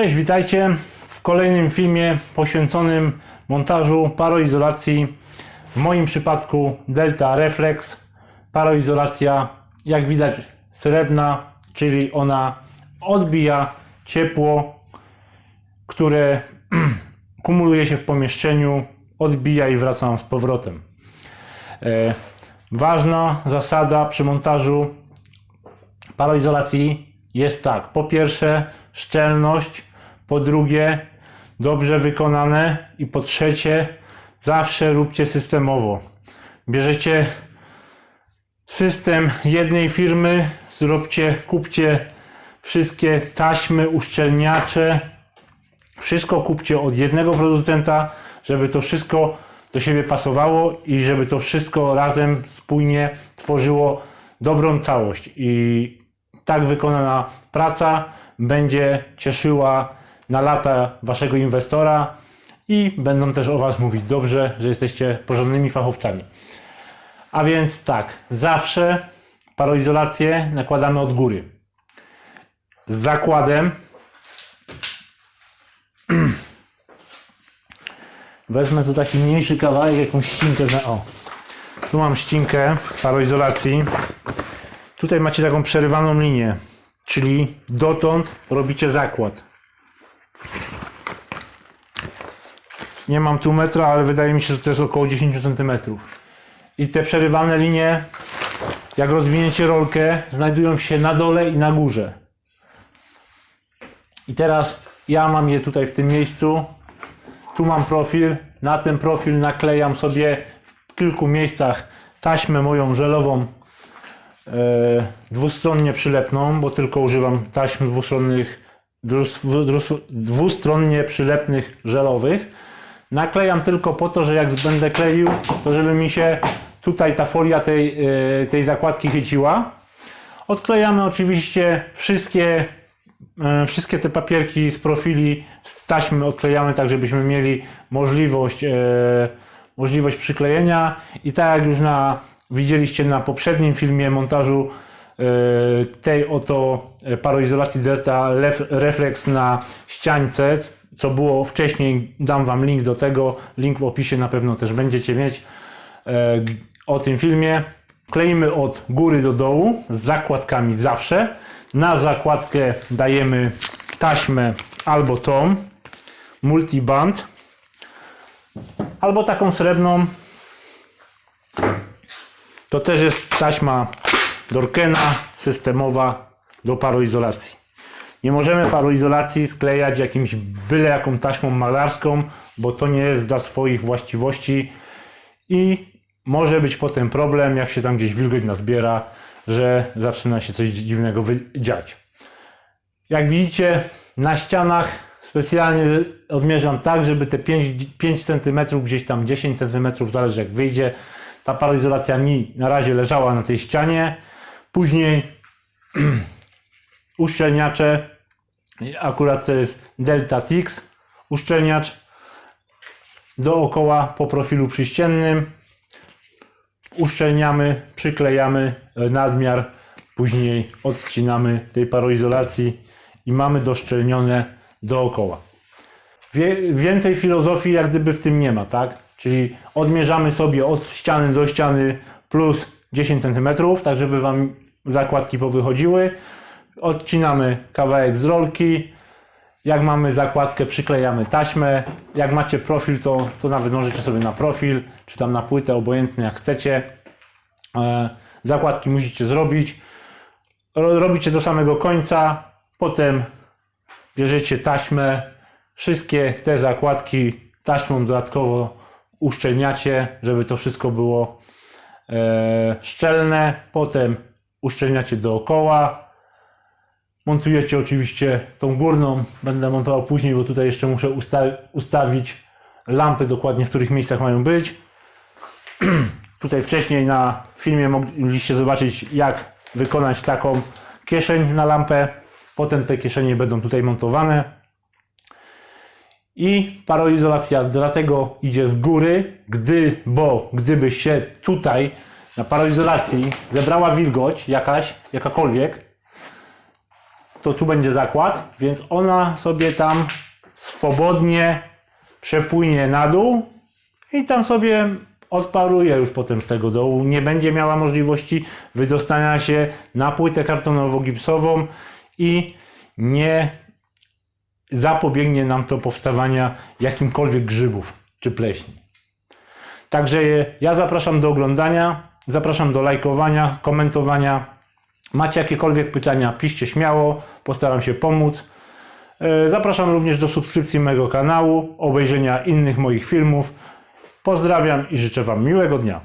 Cześć, witajcie w kolejnym filmie poświęconym montażu paroizolacji. W moim przypadku Delta Reflex. Paroizolacja, jak widać, srebrna, czyli ona odbija ciepło, które kumuluje się w pomieszczeniu, odbija i wraca nam z powrotem. E, ważna zasada przy montażu paroizolacji jest tak. Po pierwsze, szczelność. Po drugie, dobrze wykonane. I po trzecie, zawsze róbcie systemowo. Bierzecie system jednej firmy, zróbcie, kupcie wszystkie taśmy, uszczelniacze. Wszystko kupcie od jednego producenta, żeby to wszystko do siebie pasowało i żeby to wszystko razem spójnie tworzyło dobrą całość. I tak wykonana praca będzie cieszyła na lata waszego inwestora i będą też o was mówić dobrze, że jesteście porządnymi fachowcami. A więc tak, zawsze paroizolację nakładamy od góry. Z zakładem wezmę tu taki mniejszy kawałek, jakąś ścinkę. Na, o, tu mam ścinkę paroizolacji. Tutaj macie taką przerywaną linię, czyli dotąd robicie zakład. Nie mam tu metra, ale wydaje mi się, że to jest około 10 cm. I te przerywane linie, jak rozwiniecie rolkę, znajdują się na dole i na górze. I teraz ja mam je tutaj w tym miejscu. Tu mam profil. Na ten profil naklejam sobie w kilku miejscach taśmę moją żelową e, dwustronnie przylepną, bo tylko używam taśm dwustronnych, dwustronnie przylepnych żelowych. Naklejam tylko po to, że jak będę kleił, to żeby mi się tutaj ta folia tej, e, tej zakładki chyciła. Odklejamy oczywiście wszystkie, e, wszystkie te papierki z profili, z taśmy odklejamy tak, żebyśmy mieli możliwość, e, możliwość przyklejenia i tak jak już na, widzieliście na poprzednim filmie montażu tej oto e, paroizolacji Delta Reflex na ściańce, co było wcześniej, dam Wam link do tego, link w opisie na pewno też będziecie mieć e, o tym filmie. Kleimy od góry do dołu z zakładkami zawsze. Na zakładkę dajemy taśmę albo tą, multiband, albo taką srebrną. To też jest taśma Dorkena systemowa do paroizolacji. Nie możemy paroizolacji sklejać jakimś byle jaką taśmą malarską, bo to nie jest dla swoich właściwości i może być potem problem, jak się tam gdzieś wilgoć nazbiera, że zaczyna się coś dziwnego dziać. Jak widzicie, na ścianach specjalnie odmierzam tak, żeby te 5, 5 cm, gdzieś tam 10 cm, zależy jak wyjdzie, ta paroizolacja mi na razie leżała na tej ścianie. Później uszczelniacze, akurat to jest Delta Tix, uszczelniacz dookoła po profilu przyściennym. Uszczelniamy, przyklejamy e, nadmiar, później odcinamy tej paroizolacji i mamy doszczelnione dookoła. Wie, więcej filozofii jak gdyby w tym nie ma, tak? Czyli odmierzamy sobie od ściany do ściany plus 10 cm, tak żeby Wam zakładki powychodziły. Odcinamy kawałek z rolki. Jak mamy zakładkę, przyklejamy taśmę. Jak macie profil, to, to nawet możecie sobie na profil, czy tam na płytę, obojętnie jak chcecie. E, zakładki musicie zrobić. Ro- Robicie do samego końca, potem bierzecie taśmę, wszystkie te zakładki taśmą dodatkowo uszczelniacie, żeby to wszystko było szczelne. Potem uszczelniacie dookoła. Montujecie oczywiście tą górną, będę montował później, bo tutaj jeszcze muszę usta- ustawić lampy dokładnie, w których miejscach mają być. Tutaj wcześniej na filmie mogliście zobaczyć, jak wykonać taką kieszeń na lampę. Potem te kieszenie będą tutaj montowane. I paroizolacja dlatego idzie z góry, gdy, bo gdyby się tutaj na paroizolacji zebrała wilgoć jakaś, jakakolwiek, to tu będzie zakład, więc ona sobie tam swobodnie przepłynie na dół i tam sobie odparuje już potem z tego dołu. Nie będzie miała możliwości wydostania się na płytę kartonowo-gipsową i nie zapobiegnie nam to powstawania jakimkolwiek grzybów czy pleśni. Także ja zapraszam do oglądania, zapraszam do lajkowania, komentowania. Macie jakiekolwiek pytania, piszcie śmiało, postaram się pomóc. E, Zapraszam również do subskrypcji mojego kanału, obejrzenia innych moich filmów. Pozdrawiam i życzę Wam miłego dnia.